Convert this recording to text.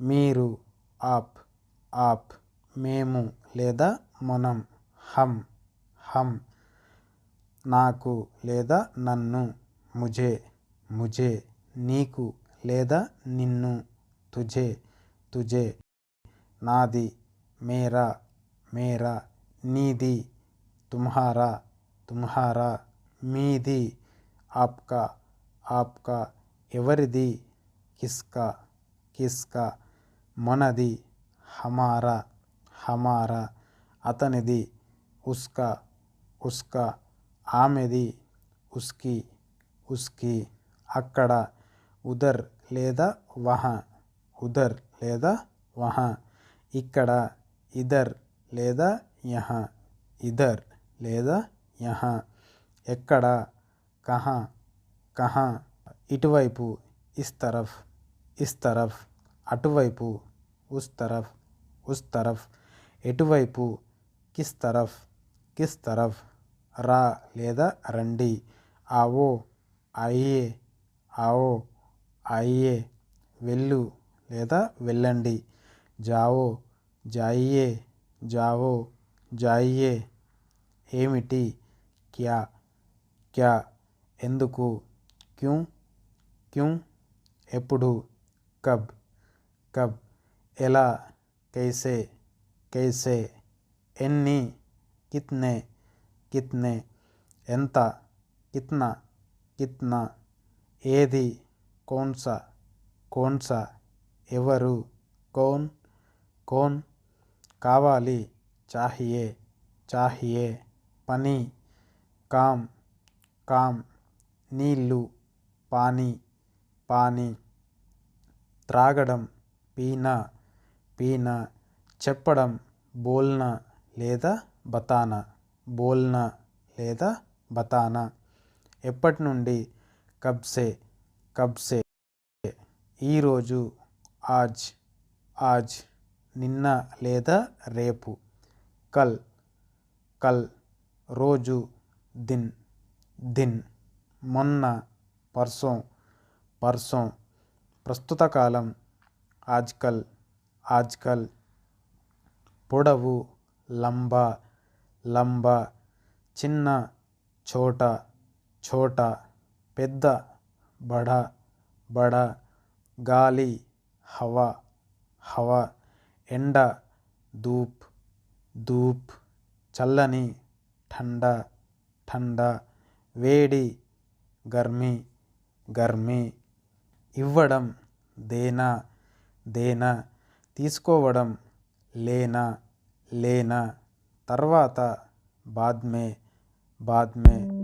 మీరు ఆప్ ఆప్ మేము లేదా మనం హమ్ హమ్ నాకు లేదా నన్ను ముజే ముజే నీకు లేదా నిన్ను తుజే తుజే నాది మేరా మేరా నీది తుమ్హారా తుమ్హారా మీది ఆప్కా ఆప్కా ఎవరిది కిస్కా కిస్కా మనది హమారా హమారా అతనిది ఉస్కా ఉస్కా ఆమెది ఉస్కి ఉస్కి అక్కడ ఉదర్ లేదా వహ ఉదర్ లేదా వహ ఇక్కడ ఇదర్ లేదా యహ ఇదర్ లేదా యహ ఎక్కడ కహా కహా ఇటువైపు ఇస్ తరఫ్ ఇస్ తరఫ్ అటువైపు ఉస్ తరఫ్ ఉస్ తరఫ్ ఎటువైపు కిస్ తరఫ్ కిస్ తరఫ్ రా లేదా రండి ఆవో అయ్యే ఆవో అయ్యే వెళ్ళు లేదా వెళ్ళండి జావో జాయియే జావో జాయియే ఏమిటి క్యా క్యా ఎందుకు క్యూ క్యూ ఎప్పుడు కబ్ కబ్ ఎలా కైసే కైసే ఎన్ని కిత్నే కిత్నే ఎంత కిత్నా కిత్నా ఏది కౌన్సా కౌన్సా ఎవరు కౌన్ కౌన్ కావాలి చాహియే చాహియే పని కామ్ కామ్ నీళ్ళు పానీ పానీ త్రాగడం పీనా పీనా చెప్పడం బోల్నా లేదా బతానా బోల్నా లేదా బతానా. ఎప్పటి నుండి? కబ్సే కబ్సే. ఈరోజు ఆజ్ ఆజ్ నిన్న లేదా రేపు. కల్ కల్ రోజు దిన్ దిన్ మొన్న పర్సోం పర్సోం ప్రస్తుత కాలం ఆజ్కల్ ఆజ్కల్ పొడవు లంబా లంబా చిన్న చోట చోట పెద్ద బడ బడ గాలి హవా హవా ఎండ ధూప్ ధూప్ చల్లని ఠండా. ఠండా వేడి గర్మీ గర్మీ. ఇవ్వడం దేనా దేనా. తీసుకోవడం లేనా లేనా. తర్వాత బాద్మే బాద్మే.